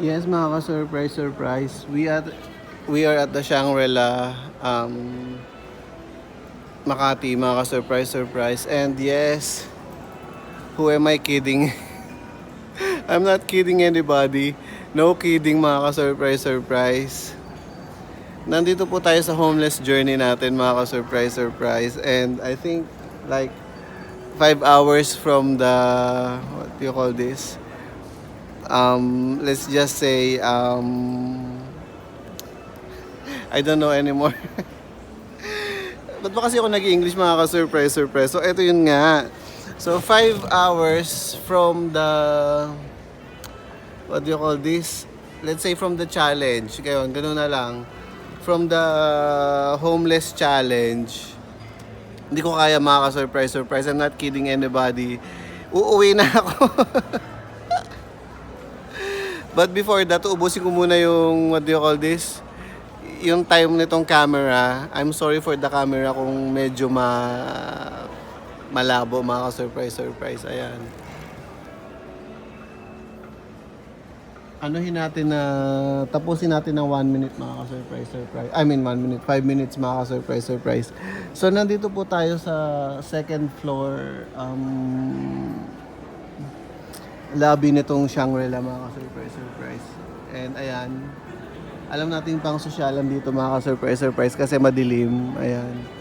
Yes, mga ka-surprise, surprise. We are, we are at the Shangri-La, um, Makati, mga ka-surprise, surprise. And yes, who am I kidding? I'm not kidding anybody. No kidding, mga ka-surprise, surprise. Nandito po tayo sa homeless journey natin, mga ka-surprise, surprise. And I think, like, five hours from the, what do you call this? Um, let's just say, um, I don't know anymore. Ba't ba kasi ako nag-English mga ka-surprise, surprise? So, ito yun nga. So, five hours from the, what do you call this? Let's say from the challenge. Gayon, ganun na lang. From the homeless challenge. Hindi ko kaya mga ka-surprise, surprise. I'm not kidding anybody. Uuwi na ako. But before that, ubusin ko muna yung, what do you call this? Yung time nitong camera. I'm sorry for the camera kung medyo ma malabo, mga ka-surprise, surprise. Ayan. Anuhin natin na, tapusin natin ng 1 minute mga ka-surprise, surprise. I mean 1 minute, 5 minutes mga ka-surprise, surprise. So nandito po tayo sa second floor um, lobby nitong Shangri-La mga ka-surprise, surprise. And ayan, alam natin pang sosyalan dito mga ka-surprise, surprise kasi madilim. Ayan.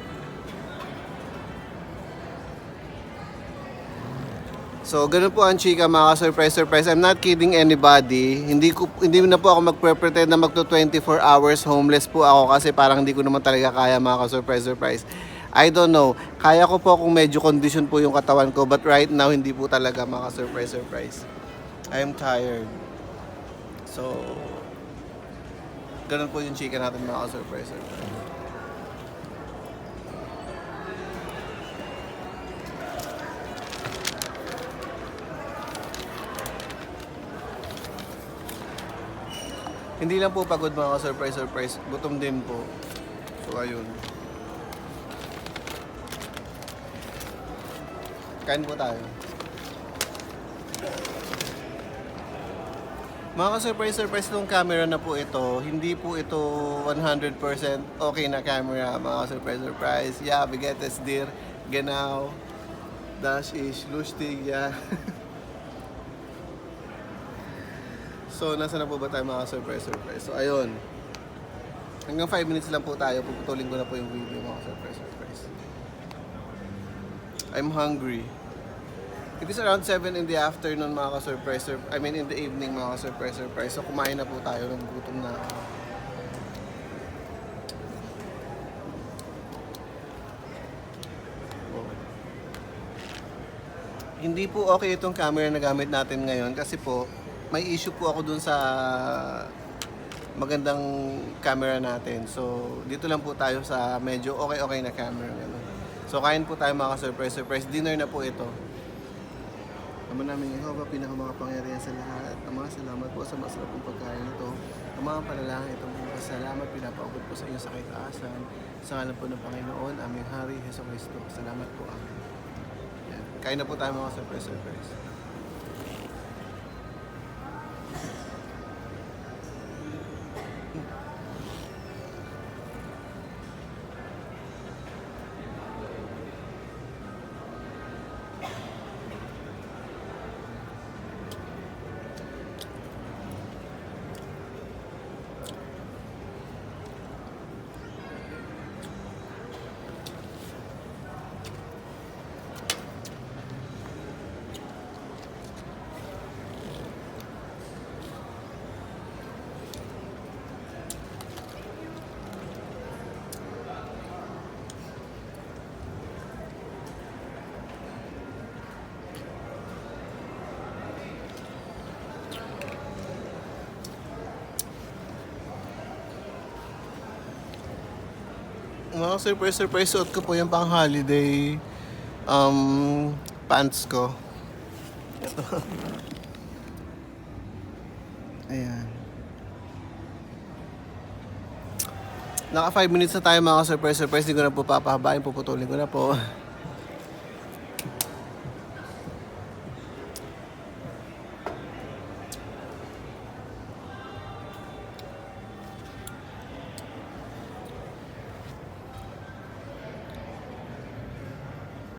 So, ganun po ang chika mga ka-surprise, surprise. I'm not kidding anybody. Hindi ko hindi na po ako magpre-pretend na magto 24 hours homeless po ako kasi parang hindi ko naman talaga kaya mga ka-surprise, surprise. I don't know. Kaya ko po kung medyo condition po yung katawan ko but right now hindi po talaga mga ka-surprise, surprise. I'm tired. So, ganun po yung chika natin mga ka-surprise, surprise. Hindi lang po pagod mga ka-surprise, surprise. Gutom din po. So, ayun. Kain po tayo. Mga ka-surprise, surprise itong camera na po ito. Hindi po ito 100% okay na camera, mga ka-surprise, surprise. Ja, vi geht es dir. Genau. Das ist lustig, ja. so, nasa na po ba tayo mga ka-surprise, surprise? So, ayun. Hanggang 5 minutes lang po tayo. Puputulin ko na po yung video, mga ka-surprise, surprise. I'm hungry. It is around 7 in the afternoon mga ka-surprise. sur- I mean in the evening mga ka-surprise surprise. So kumain na po tayo ng gutom na. Hindi po okay itong camera na gamit natin ngayon kasi po may issue po ako dun sa magandang camera natin. So dito lang po tayo sa medyo okay-okay na camera. Ganun. So kain po tayo mga ka-surprise surprise. Dinner na po ito. Ama namin Yehova, pinakamakapangyarihan sa lahat. Ama, salamat po sa masarap ng pagkain ito. Ang mga panalangin itong mga salamat, pinapaabot po sa inyo sa kaitaasan. Sa ngalan po ng Panginoon, aming Hari, Heso Kristo. Salamat po, Amen. Yan. Kain na po tayo mga surprise, Mga surprise, surprise, suot ko po yung pang holiday um, pants ko. Ito. Ayan. Naka 5 minutes na tayo mga surprise, surprise. Hindi ko na po papahabain, puputulin ko na po.